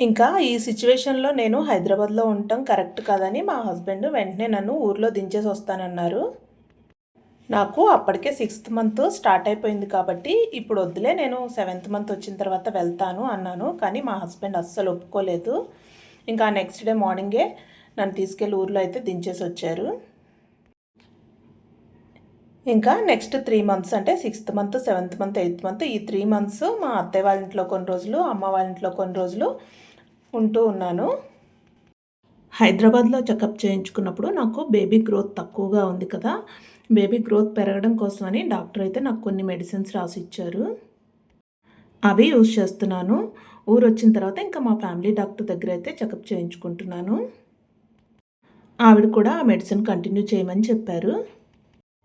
ఇంకా ఈ సిచ్యువేషన్లో నేను హైదరాబాద్లో ఉండటం కరెక్ట్ కాదని మా హస్బెండ్ వెంటనే నన్ను ఊర్లో దించేసి వస్తానన్నారు. నాకు అప్పటికే సిక్స్త్ మంత్ స్టార్ట్ అయిపోయింది కాబట్టి ఇప్పుడు వద్దులే నేను సెవెంత్ మంత్ వచ్చిన తర్వాత వెళ్తాను అన్నాను కానీ మా హస్బెండ్ అస్సలు ఒప్పుకోలేదు. ఇంకా నెక్స్ట్ డే మార్నింగే నన్ను తీసుకెళ్ళి ఊర్లో అయితే దించేసి వచ్చారు. ఇంకా నెక్స్ట్ త్రీ మంత్స్ అంటే sixth month seventh month eighth month ఈ త్రీ మంత్స్ మా అత్తయ్య వాళ్ళ ఇంట్లో కొన్ని రోజులు అమ్మ వాళ్ళ ఇంట్లో కొన్ని రోజులు ఉంటూ ఉన్నాను. హైదరాబాద్లో చెకప్ చేయించుకున్నప్పుడు నాకు బేబీ గ్రోత్ తక్కువగా ఉంది కదా. బేబీ గ్రోత్ పెరగడం కోసమని డాక్టర్ అయితే నాకు కొన్ని మెడిసిన్స్ రాసి ఇచ్చారు అవి యూజ్ చేస్తున్నాను. ఊరు వచ్చిన తర్వాత ఇంకా మా ఫ్యామిలీ డాక్టర్ దగ్గర అయితే చెకప్ చేయించుకుంటున్నాను. ఆవిడ కూడా ఆ మెడిసిన్ కంటిన్యూ చేయమని చెప్పారు.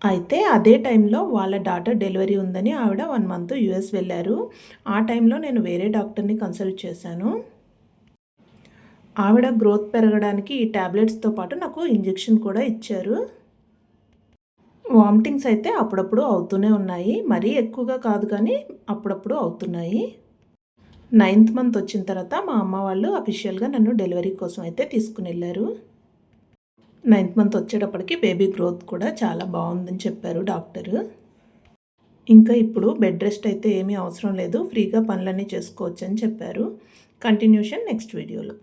అయితే అదే టైంలో వాళ్ళ డాటర్ డెలివరీ ఉందని ఆవిడ వన్ మంత్ యూఎస్ వెళ్ళారు. ఆ టైంలో నేను వేరే డాక్టర్ని కన్సల్ట్ చేశాను. ఆవిడ గ్రోత్ పెరగడానికి ఈ ట్యాబ్లెట్స్తో పాటు నాకు ఇంజెక్షన్ కూడా ఇచ్చారు. వామిటింగ్స్ అయితే అప్పుడప్పుడు అవుతూనే ఉన్నాయి. మరీ ఎక్కువగా కాదు కానీ అప్పుడప్పుడు అవుతున్నాయి. నైన్త్ మంత్ వచ్చిన తర్వాత మా అమ్మ వాళ్ళు అఫీషియల్గా నన్ను డెలివరీ కోసం అయితే తీసుకుని వెళ్ళారు. నైన్త్ మంత్ వచ్చేటప్పటికి బేబీ గ్రోత్ కూడా చాలా బాగుందని చెప్పారు డాక్టరు. ఇంకా ఇప్పుడు బెడ్ రెస్ట్ అయితే ఏమీ అవసరం లేదు ఫ్రీగా పనులన్నీ చేసుకోవచ్చు అని చెప్పారు. కంటిన్యూషన్ నెక్స్ట్ వీడియోలో.